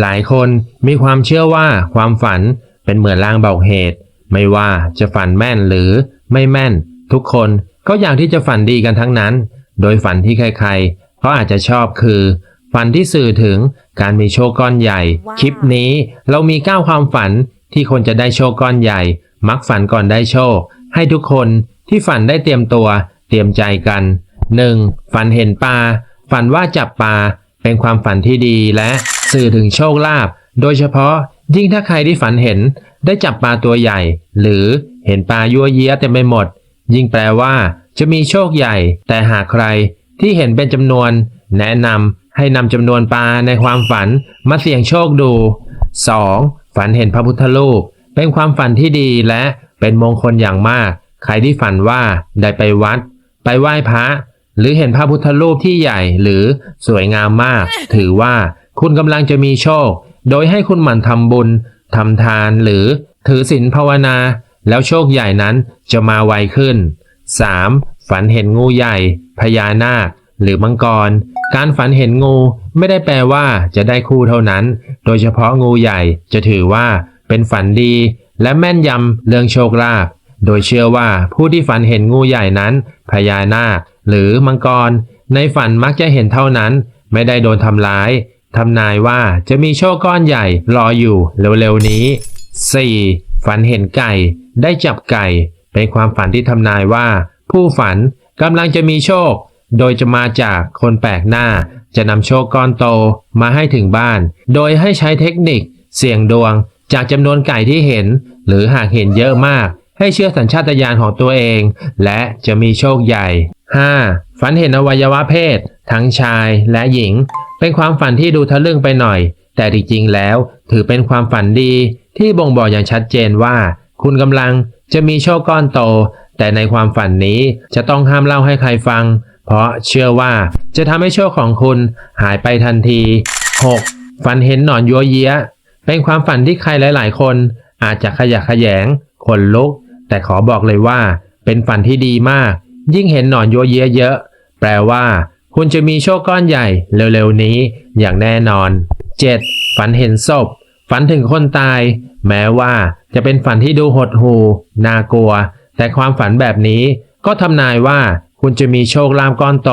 หลายคนมีความเชื่อว่าความฝันเป็นเหมือนลางบอกเหตุ ไม่ว่าจะฝันแม่นหรือไม่แม่น ทุกคนก็อยากที่จะฝันดีกันทั้งนั้น โดยฝันที่ใครๆเขาอาจจะชอบคือ ฝันที่สื่อถึงการมีโชคก้อนใหญ่ว้าวคลิปนี้เรามี 9 ความฝันที่คนจะได้โชคก้อนใหญ่ มักฝันก่อนได้โชค ให้ทุกคนที่ฝันได้เตรียมตัว เตรียมใจกัน 1. ฝันเห็นปลาฝันว่าจับปลา เป็นความฝันที่ดีและสื่อถึงโชคลาภโดยเฉพาะยิ่งถ้าใครที่ฝันเห็นได้จับปลาตัวใหญ่ หรือเห็นปลายั่วเยี้ยเต็มไปหมด ยิ่งแปลว่าจะมีโชคใหญ่ แต่หากใครที่เห็นเป็นจำนวน แนะนำให้นำจำนวนปลาในความฝันมาเสี่ยงโชคดู 2. ฝันเห็นพระพุทธรูป เป็นความฝันที่ดีและเป็นมงคลอย่างมาก ใครที่ฝันว่าได้ไปวัด ไปไหว้พระ หรือเห็นพระพุทธรูปที่ใหญ่หรือสวยงามมาก ถือว่าคุณกำลังจะมีโชค โดยให้คุณหมั่นทำบุญทำทานหรือถือศีลภาวนา แล้วโชคใหญ่นั้นจะมาไวขึ้น 3. ฝันเห็นงูใหญ่ พญานาค หรือมังกร การฝันเห็นงูไม่ได้แปลว่าจะได้คู่เท่านั้น โดยเฉพาะงูใหญ่จะถือว่าเป็นฝันดีและแม่นยำเรื่องโชคลาภ โดยเชื่อว่าผู้ที่ฝันเห็นงูใหญ่นั้น พญานาคหรือมังกร ในฝันมักจะเห็นเท่านั้น ไม่ได้โดนทำร้ายทำนายว่าจะมีโชคก้อนใหญ่รออยู่เร็วๆนี้ 4. ฝันเห็นไก่ ได้จับไก่ เป็นความฝันที่ทำนายว่า ผู้ฝันกำลังจะมีโชค โดยจะมาจากคนแปลกหน้า จะนำโชคก้อนโตมาให้ถึงบ้าน โดยให้ใช้เทคนิค เสี่ยงดวง จากจำนวนไก่ที่เห็น หรือหากเห็นเยอะมาก ให้เชื่อสัญชาตญาณของตัวเอง และจะมีโชคใหญ่ 5. ฝันเห็นอวัยวะเพศ ทั้งชายและหญิง เป็นความฝันที่ดูทะลึ่งไปหน่อย แต่จริงๆแล้ว ถือเป็นความฝันดีที่บ่งบอกอย่างชัดเจนว่า คุณกำลังจะมีโชคก้อนโต แต่ในความฝันนี้จะต้องห้ามเล่าให้ใครฟัง เพราะเชื่อว่าจะทำให้โชคของคุณหายไปทันที 6. ฝันเห็นหนอนยัวเยี้ย เป็นความฝันที่ใครหลาย ๆ คน อาจจะขยะแขยงขนลุก แต่ขอบอกเลยว่า เป็นฝันที่ดีมาก ยิ่งเห็นหนอนยัวเยี้ยเยอะ แปลว่า คุณจะมีโชคก้อนใหญ่เร็วๆนี้อย่างแน่นอน 7. ฝันเห็นศพ ฝันถึงคนตาย แม้ว่าจะเป็นฝันที่ดูหดหูน่ากลัว แต่ความฝันแบบนี้ก็ทำนายว่า คุณจะมีโชคลาภก้อนโต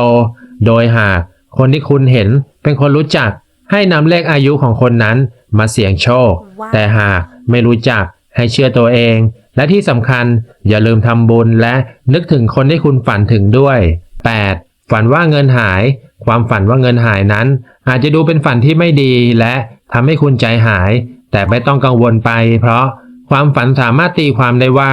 โดยหากคนที่คุณเห็นเป็นคนรู้จักให้นำเลขอายุของคนนั้นมาเสี่ยงโชคว้าวแต่หากไม่รู้จัก ให้เชื่อตัวเอง และที่สำคัญอย่าลืมทำบุญและนึกถึงคนที่คุณฝันถึงด้วย 8. ฝันว่าเงินหาย ความฝันว่าเงินหายนั้น อาจจะดูเป็นฝันที่ไม่ดีและทำให้คุณใจหาย แต่ไม่ต้องกังวลไป เพราะความฝันสามารถตีความได้ว่า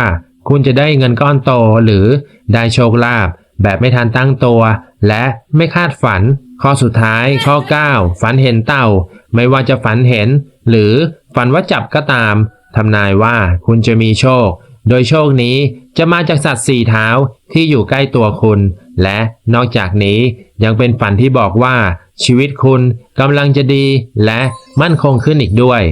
คุณจะได้เงินก้อนโตหรือได้โชคลาภแบบไม่ทันตั้งตัว และไม่คาดฝัน ข้อสุดท้าย ข้อ 9 ฝันเห็นเต่า ไม่ว่าจะฝันเห็น หรือฝันว่าจับก็ตาม ทำนายว่าคุณจะมีโชค โดยโชคนี้จะมาจากสัตว์สี่เท้าที่อยู่ใกล้ตัวคุณ และนอกจากนี้ยังเป็นฝันที่บอกว่า ชีวิตคุณกำลังจะดีและมั่นคงขึ้นอีกด้วย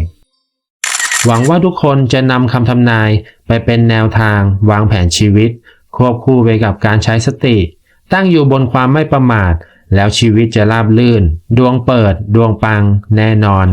หวังว่าทุกคนจะนำคำทำนายไปเป็นแนวทางวางแผนชีวิต ควบคู่ไปกับการใช้สติ ตั้งอยู่บนความไม่ประมาท แล้วชีวิตจะราบลื่น ดวงเปิด ดวงปัง แน่นอน